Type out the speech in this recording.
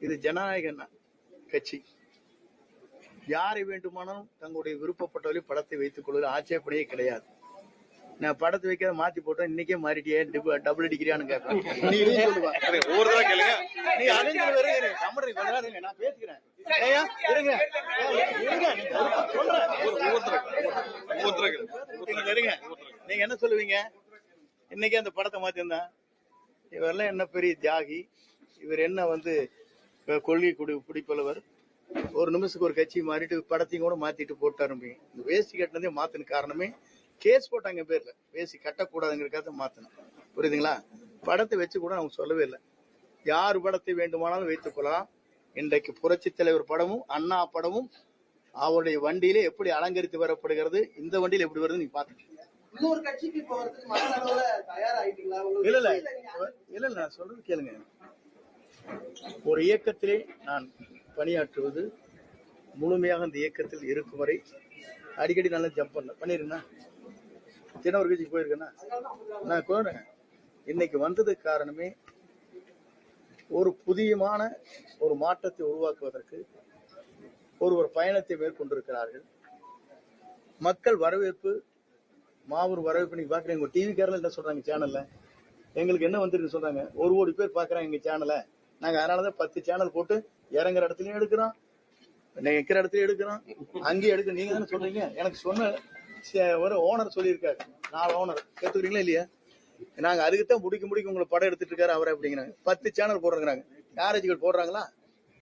இது ஜனநாயக கட்சி. யாரை வேண்டுமானாலும் தங்களுடைய விருப்பப்பட்டவரை படத்தை வைத்துக் கொள்வது ஆட்சேபனையே கிடையாது. நான் படத்தை வைக்காத மாத்தி போட்டேன் இன்னைக்கே மாறிட்டியே டிப- டபுள் அடிக்கிறியான்னு கேட்பேன். நீ தடவை கேளுங்க. நீ அழிஞ்சு வருங்க நான் இருங்க. இருங்க கேளுங்க. நீங்க இருங்க. நீங்க என்ன சொல்லுவீங்க? இன்னைக்கு அந்த படத்தை மாத்திருந்தா இவரெல்லாம் என்ன பெரிய தியாகி? இவர் என்ன வந்து கொள்கை குடி பிடிப்பளவர் ஒரு நிமிஷத்துக்கு ஒரு கட்சி மாறிட்டு படத்தையும் கூட மாத்திட்டு போட்டாரும்பீங்க இந்த வேஷ்டி கட்டினதே மாத்தின காரணமே கேஸ் போட்டாங்க பேர்ல. வேஷ்டி கட்டக்கூடாதுங்கிறக்காக மாத்தினேன். புரியுதுங்களா? படத்தை வச்சு கூட அவங்க சொல்லவே இல்லை. யார் படத்தை வேண்டுமானாலும் வைத்துக் கொள்ளலாம். இன்றைக்கு புரட்சி தலைவர் படமும் அண்ணா படமும் அவருடைய வண்டியிலே எப்படி அலங்கரித்து வரப்படுகிறது இந்த வண்டியில எப்படி வருது நீங்க பாத்துக்கீங்க இன்னொரு கட்சிக்கு போறதுக்கு இல்ல இல்ல. இல்ல, நீங்க இல்ல இல்ல. நான் சொல்றது கேளுங்க. ஒரு இயக்கத்திலே நான் பணியாற்றுவது முழுமையாக அந்த இயக்கத்தில் இருக்கும் வரை அடிக்கடி நல்லா ஜம்ப் பண்ண. பண்ணிருங்கண்ணா சின்ன ஒரு கட்சிக்கு போயிருக்கேன்னா? நான் போறேன் இன்னைக்கு வந்ததுக்கு காரணமே ஒரு புதியமான ஒரு மாற்றத்தை உருவாக்குவதற்கு ஒரு ஒரு பயணத்தை மேற்கொண்டிருக்கிறார்கள். மக்கள் வரவேற்பு மாபெரும் வரவேற்பு நீங்க பாக்குறீங்க டிவி கேரள என்ன சொல்றாங்க சேனல்ல எங்களுக்கு என்ன வந்திருக்கு சொல்றாங்க. ஒரு கோடி பேர் பாக்குறாங்க எங்க சேனலை நாங்க அதனாலதான் பத்து சேனல் போட்டு இறங்குற இடத்துலயும் எடுக்கிறோம். நீங்க இருக்கிற இடத்துலயும் எடுக்கிறோம். அங்கேயும் எடுக்க நீங்க தானே சொல்றீங்க? எனக்கு சொன்ன சே- ஒரு ஓனர் சொல்லியிருக்காரு. நாலு ஓனர் கேத்துக்கிறீங்களா இல்லையா? நாங்க அதுக்குத்தான் முடிக்க முடிக்க உங்களை படம் எடுத்துட்டு இருக்காரு அவரை அப்படிங்கிறாங்க. பத்து சேனல் போடுறாங்க யாராச்சும் போடுறாங்களா?